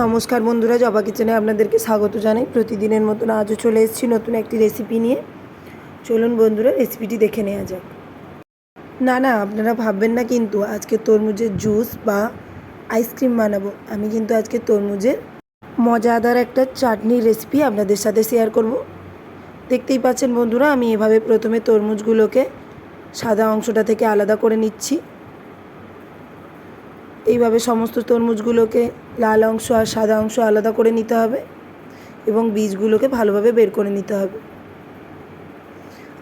নমস্কার বন্ধুরা, জবা কিচেনে আপনাদেরকে স্বাগত জানাই। প্রতিদিনের মতন আজও চলে এসেছি নতুন একটি রেসিপি নিয়ে। চলুন বন্ধুরা রেসিপিটি দেখে নেওয়া যাক। না না, আপনারা ভাববেন না কিন্তু আজকে তরমুজের জুস বা আইসক্রিম বানাবো। আমি কিন্তু আজকে তরমুজের মজাদার একটা চাটনির রেসিপি আপনাদের সাথে শেয়ার করব। দেখতেই পাচ্ছেন বন্ধুরা, আমি এভাবে প্রথমে তরমুজগুলোকে সাদা অংশটা থেকে আলাদা করে নিচ্ছি। এইভাবে সমস্ত তরমুজগুলোকে লাল অংশ আর সাদা অংশ আলাদা করে নিতে হবে এবং বীজগুলোকে ভালোভাবে বের করে নিতে হবে।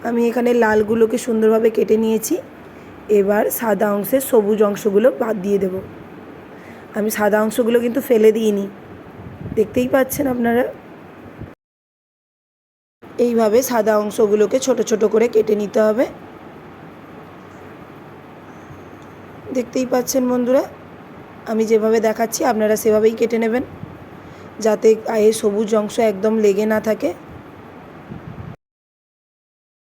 আমি এখানে লালগুলোকে সুন্দরভাবে কেটে নিয়েছি। এবার সাদা অংশের সবুজ অংশগুলো বাদ দিয়ে দেব। আমি সাদা অংশগুলো কিন্তু ফেলে দিইনি। দেখতেই পাচ্ছেন আপনারা? এইভাবে সাদা অংশগুলোকে ছোট ছোট করে কেটে নিতে হবে। দেখতেই পাচ্ছেন বন্ধুরা? আমি যেভাবে দেখাচ্ছি, আপনারা সেভাবেই কেটে নেবেন। যাতে গায়ে সবুজ অংশ একদম লেগে না থাকে।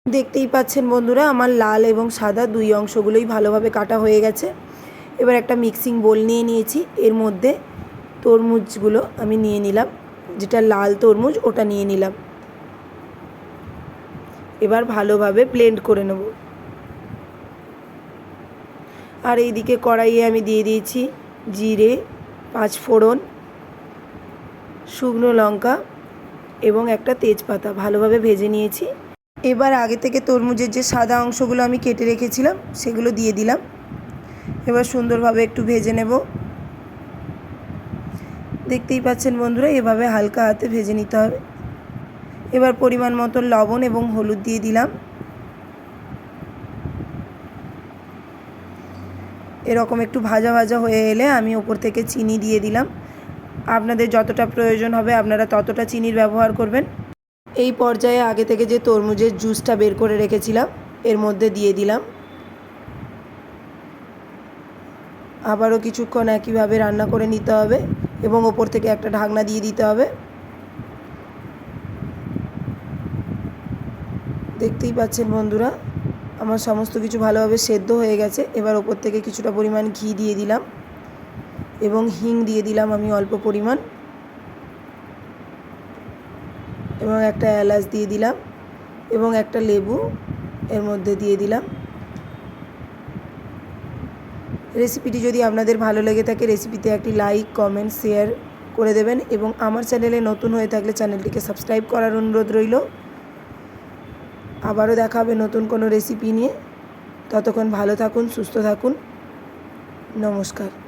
দেখতেই পাচ্ছেন বন্ধুরা, আমার লাল এবং সাদা দুই অংশগুলোই ভালোভাবে কাটা হয়ে গেছে। এবার একটা মিক্সিং বোল নিয়ে নিয়েছি। এর মধ্যে তরমুজগুলো আমি নিয়ে নিলাম। যেটা লাল তরমুজ, ওটা নিয়ে নিলাম। এবার ভালোভাবে ব্লেন্ড করে নেব। আর এইদিকে কড়াইয়ে আমি দিয়ে দিয়েছি জিরে, পাঁচ ফোড়ন, শুকনো লঙ্কা এবং একটা তেজপাতা ভালোভাবে ভেজে নিয়েছি। এবার আগে থেকে তরমুজের যে সাদা অংশগুলো আমি কেটে রেখেছিলাম, সেগুলো দিয়ে দিলাম। এবার সুন্দরভাবে একটু ভেজে নেব। দেখতেই পাচ্ছেন বন্ধুরা, এভাবে হালকা হাতে ভেজে নিতে হবে। এবার পরিমাণ মতো লবণ এবং হলুদ দিয়ে দিলাম। এরকম একটু ভাজা ভাজা হয়ে এলে আমি ওপর থেকে চিনি দিয়ে দিলাম। আপনাদের যতটা প্রয়োজন হবে আপনারা ততটা চিনির ব্যবহার করবেন। এই পর্যায়ে আগে থেকে যে তরমুজের জুসটা বের করে রেখেছিলাম, এর মধ্যে দিয়ে দিলাম। আবারও কিছুক্ষণ একইভাবে রান্না করে নিতে হবে এবং ওপর থেকে একটা ঢাকনা দিয়ে দিতে হবে। দেখতেই পাচ্ছেন বন্ধুরা আমার সমস্ত কিছু ভালোভাবে সেদ্ধ হয়ে গেছে। এবার ওপর থেকে কিছুটা পরিমাণ ঘি দিয়ে দিলাম এবং হিং দিয়ে দিলাম আমি অল্প পরিমাণ। এবং একটা এলাচ দিয়ে দিলাম এবং একটা লেবু এর মধ্যে দিয়ে দিলাম। রেসিপিটি যদি আপনাদের ভালো লেগে থাকে, রেসিপিতে একটি লাইক, কমেন্ট, শেয়ার করে দেবেন এবং আমার চ্যানেলে নতুন হয়ে থাকলে চ্যানেলটিকে সাবস্ক্রাইব করার অনুরোধ রইল। আবারও দেখা হবে নতুন কোনো রেসিপি নিয়ে। ততক্ষণ ভালো থাকুন সুস্থ থাকুন। নমস্কার।